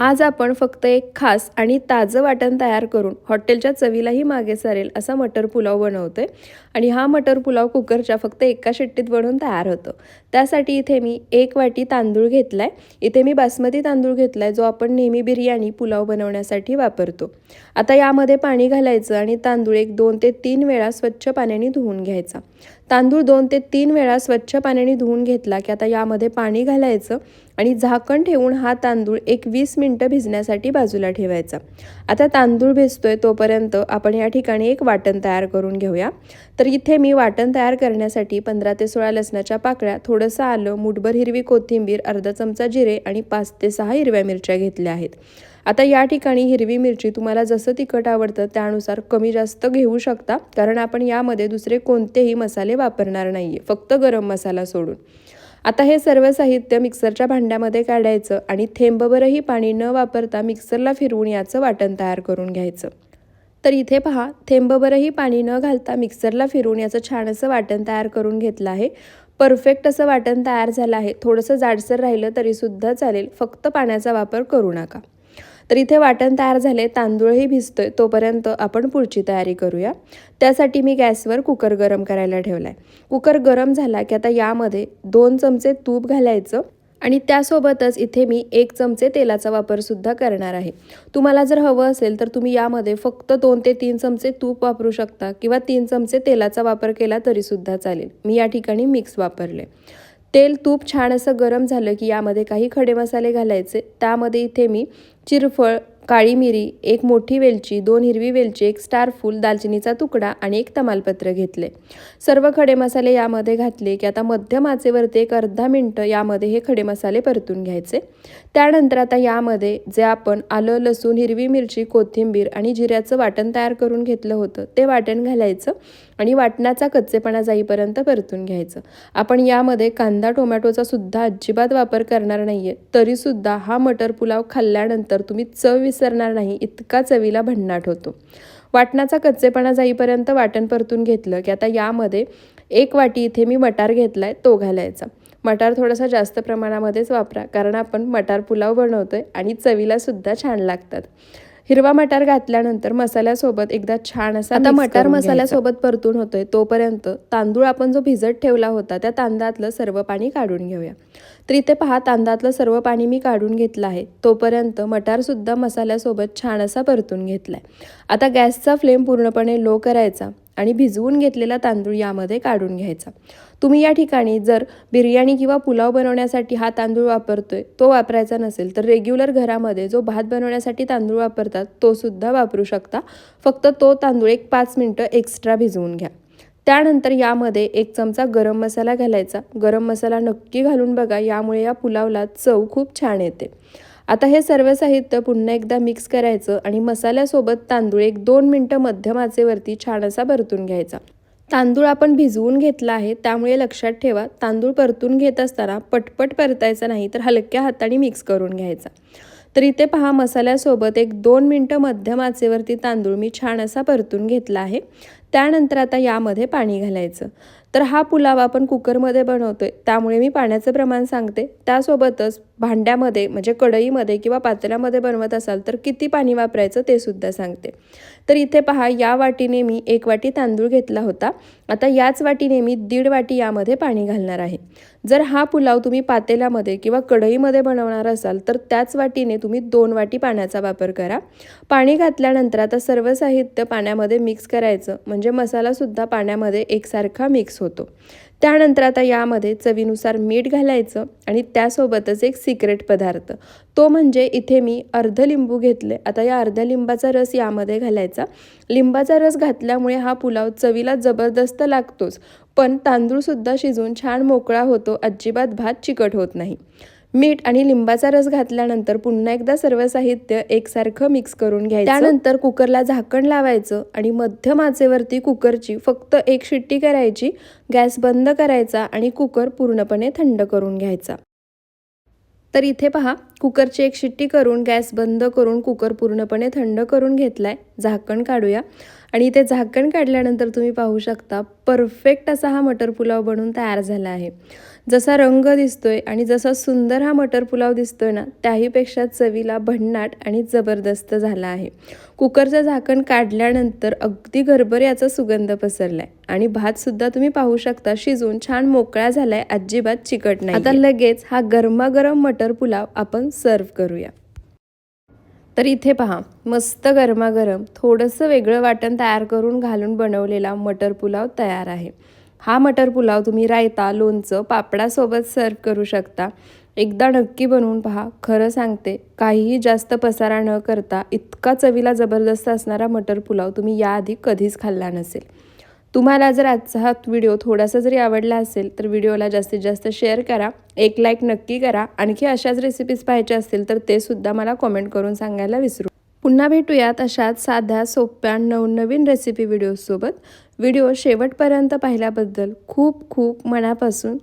आज आपण फक्त एक खास आणि ताजं वाटण तयार करून हॉटेलच्या चवीलाही मागे सरेल असा मटर पुलाव बनवतोय. आणि हा मटर पुलाव कुकरच्या फक्त एका शिट्टीत बनवून तयार होतो. त्यासाठी इथे मी एक वाटी तांदूळ घेतलाय. इथे मी बासमती तांदूळ घेतलाय जो आपण नेहमी बिर्याणी पुलाव बनवण्यासाठी वापरतो. आता यामध्ये पाणी घालायचं आणि तांदूळ एक दोन ते तीन वेळा स्वच्छ पाण्याने धुवून घ्यायचा. तांदूळ दोन ते तीन वेळा स्वच्छ पाण्याने धुवून घेतला की आता यामध्ये पाणी घालायचं. आणि झाकण ठेवून हा तांदूळ एक वीस मिनटं भिजण्यासाठी बाजूला ठेवायचा. आता तांदूळ भिजतोय तोपर्यंत आपण या ठिकाणी एक वाटण तयार करून घेऊया. तर इथे मी वाटण तयार करण्यासाठी पंधरा ते सोळा लसणाच्या पाकळ्या थोडंसं आलं मुठभर हिरवी कोथिंबीर अर्धा चमचा जिरे आणि पाच ते सहा हिरव्या मिरच्या घेतल्या आहेत. आता या ठिकाणी हिरवी मिरची तुम्हाला जसं तिखट आवडतं त्यानुसार कमी जास्त घेऊ शकता कारण आपण यामध्ये दुसरे कोणतेही मसाले वापरणार नाही आहे फक्त गरम मसाला सोडून. आता हे सर्व साहित्य मिक्सरच्या भांड्यामध्ये काढायचं आणि थेंबभरही पाणी न वापरता मिक्सरला फिरवून याचं वाटण तयार करून घ्यायचं. तर इथे पहा थेंबभरही पाणी न घालता मिक्सरला फिरवून याचं छान असं वाटण तयार करून घेतलं आहे. परफेक्ट असं वाटण तयार झालं आहे. थोडंसं जाडसर राहिलं तरीसुद्धा चालेल. फक्त पाण्याचा वापर करू नका. तर इथे वाटण तयार झाले तांदूळही भिजतोय तोपर्यंत आपण पुढची तयारी करूया. त्यासाठी मी गॅसवर कुकर गरम करायला ठेवला आहे कुकर गरम झाला की आता यामध्ये दोन चमचे तूप घालायचं आणि त्यासोबतच इथे मी एक चमचे तेलाचा वापरसुद्धा करणार आहे. तुम्हाला जर हवं असेल तर तुम्ही यामध्ये फक्त दोन ते तीन चमचे तूप वापरू शकता किंवा तीन चमचे तेलाचा वापर केला तरीसुद्धा चालेल. मी या ठिकाणी मिक्स वापरले. तेल तूप छान असं गरम झालं की यामध्ये काही खडे मसाले घालायचे. त्यामध्ये इथे मी चिरफळ काळी मिरी एक मोठी वेलची दोन हिरवी वेलची एक स्टार फूल दालचिनीचा तुकडा आणि एक तमालपत्र घेतले. सर्व खडे मसाले यामध्ये घातले की आता मध्यम आचेवरती एक अर्धा मिनटं यामध्ये हे खडे मसाले परतून घ्यायचे. त्यानंतर आता यामध्ये जे आपण आलं लसूण हिरवी मिरची कोथिंबीर आणि जिऱ्याचं वाटण तयार करून घेतलं होतं ते वाटण घालायचं. आणि वाटणाचा कच्चेपणा जाईपर्यंत परतून घ्यायचं. आपण यामध्ये कांदा टोमॅटोचा सुद्धा अजिबात वापर करणार नाही आहे तरीसुद्धा हा मटर पुलाव खाल्ल्यानंतर तुम्ही चव विसरणार नाही इतका चवीला भन्नाट होतो. वाटणाचा कच्चेपणा जाईपर्यंत वाटण परतून घेतलं की आता यामध्ये एक वाटी इथे मी मटार घेतला आहे तो घालायचा. मटार थोडासा जास्त प्रमाणामध्येच वापरा कारण आपण मटार पुलाव बनवतो आहे आणि चवीलासुद्धा छान लागतात. हिरवा मटार घातल्यानंतर मसाल्यासोबत एकदा छान असा आता मटार मसाल्यासोबत परतून होतोय. तोपर्यंत तांदूळ आपण जो भिजत ठेवला होता त्या तांदळातलं सर्व पाणी काढून घेऊया. तर इथे पहा तांदळातलं सर्व पाणी मी काढून घेतलं आहे. तोपर्यंत मटारसुद्धा मसाल्यासोबत छान असा परतून घेतलाय. आता गॅसचा फ्लेम पूर्णपणे लो करायचा. आणि भिजवून घेतलेला तांदूळ यामध्ये काढून घ्यायचा. तुम्ही या ठिकाणी जर बिर्याणी किंवा पुलाव बनवण्यासाठी हा तांदूळ वापरतोय तो वापरायचा नसेल तर रेग्युलर घरामध्ये जो भात बनवण्यासाठी तांदूळ वापरतात तो सुद्धा वापरू शकता. फक्त तो तांदूळ एक पाच मिनटं एक्स्ट्रा भिजवून घ्या. त्यानंतर यामध्ये एक चमचा गरम मसाला घालायचा. गरम मसाला नक्की घालून बघा यामुळे या पुलावला चव खूप छान येते. आता हे सर्व साहित्य पुन्हा एकदा मिक्स करायचं आणि मसाल्यासोबत तांदूळ एक दोन मिनटं मध्यम आचेवरती छान असा परतून घ्यायचा. तांदूळ आपण भिजवून घेतला आहे त्यामुळे लक्षात ठेवा तांदूळ परतून घेत असताना पटपट परतायचा नाही तर हलक्या हाताने मिक्स करून घ्यायचा. तर इथे पहा मसाल्यासोबत एक दोन मिनटं मध्यम आचेवरती तांदूळ मी छान असा परतून घेतला आहे. त्यानंतर आता यामध्ये पाणी घालायचं. तर हा पुलाव आपण कुकरमध्ये बनवतोय त्यामुळे मी पाण्याचं प्रमाण सांगते. त्यासोबतच भांड्यामध्ये म्हणजे कढईमध्ये किंवा पातेल्यामध्ये बनवत असाल तर किती पाणी वापरायचं ते सुद्धा सांगते. तर इथे पहा या वाटीने मी एक वाटी तांदूळ घेतला होता. आता याच वाटीने मी दीड वाटी यामध्ये पाणी घालणार आहे. जर हा पुलाव तुम्ही पातेल्यामध्ये किंवा कढईमध्ये बनवणार असाल तर त्याच वाटीने तुम्ही दोन वाटी पाण्याचा वापर करा. पाणी घातल्यानंतर आता सर्व साहित्य पाण्यामध्ये मिक्स करायचं म्हणजे मसालासुद्धा पाण्यामध्ये एकसारखा मिक्स होतो. त्यानंतर आता यामध्ये चवीनुसार मीठ घालायचं आणि त्यासोबतच एक सिक्रेट पदार्थ. तो म्हणजे इथे मी अर्ध लिंबू घेतले. आता या अर्ध्या लिंबाचा रस यामध्ये घालायचा. लिंबाचा रस घातल्यामुळे हा पुलाव चवीला जबरदस्त लागतोच. पण तांदूळसुद्धा शिजून छान मोकळा होतो. अजिबात भात चिकट होत नाही. मीठ आणि लिंबाचा रस घातल्यानंतर पुन्हा एकदा सर्व साहित्य एकसारखं मिक्स करून घ्यायचं. त्यानंतर कुकरला झाकण लावायचं आणि मध्यम आचेवरती कुकरची फक्त एक शिट्टी करायची गॅस बंद करायचा आणि कुकर पूर्णपणे थंड करून घ्यायचा. तर इथे पहा कुकरची एक शिट्टी करून गॅस बंद करून कुकर पूर्णपणे थंड करून घेतलाय. झाकण काढूया. आणि इथे झाकण काढल्यानंतर तुम्ही पाहू शकता परफेक्ट असा हा मटर पुलाव बनून तयार झाला आहे. जसा रंग दिसतोय आणि जसा सुंदर हा मटर पुलाव दिसतोय ना त्याहीपेक्षा चवीला भन्नाट आणि जबरदस्त झाला आहे. कुकरचं झाकण काढल्यानंतर अगदी घरभर याचा सुगंध पसरलाय. आणि भात सुद्धा तुम्ही पाहू शकता शिजून छान मोकळा झालाय अजिबात चिकट नाही आता लगेच हा गरमागरम मटर पुलाव आपण सर्व करूया. तर इथे पहा मस्त गरमागरम थोडंसं वेगळं वाटण तयार करून घालून बनवलेला मटर पुलाव तयार आहे. हा मटर पुलाव तुम्ही रायता लोणचं पापडासोबत सर्व करू शकता. एकदा नक्की बनवून पहा खरं सांगते काहीही जास्त पसारा न करता इतका चवीला जबरदस्त असणारा मटर पुलाव तुम्ही याआधी कधीच खाल्ला नसेल. तुम्हाला जर आजचा हा व्हिडिओ थोडासा जरी आवडला असेल तर व्हिडिओला जास्तीत जास्त शेअर करा एक लाईक नक्की करा. आणखी अशाच रेसिपीज पाहायच्या असतील तर ते सुद्धा मला कॉमेंट करून सांगायला विसरू. पुन्हा भेटूयात अशाच साध्या सोप्या नवनवीन रेसिपी व्हिडिओसोबत व्हिडिओ शेवटपर्यंत पाहिल्याबद्दल खूप खूप मनापासून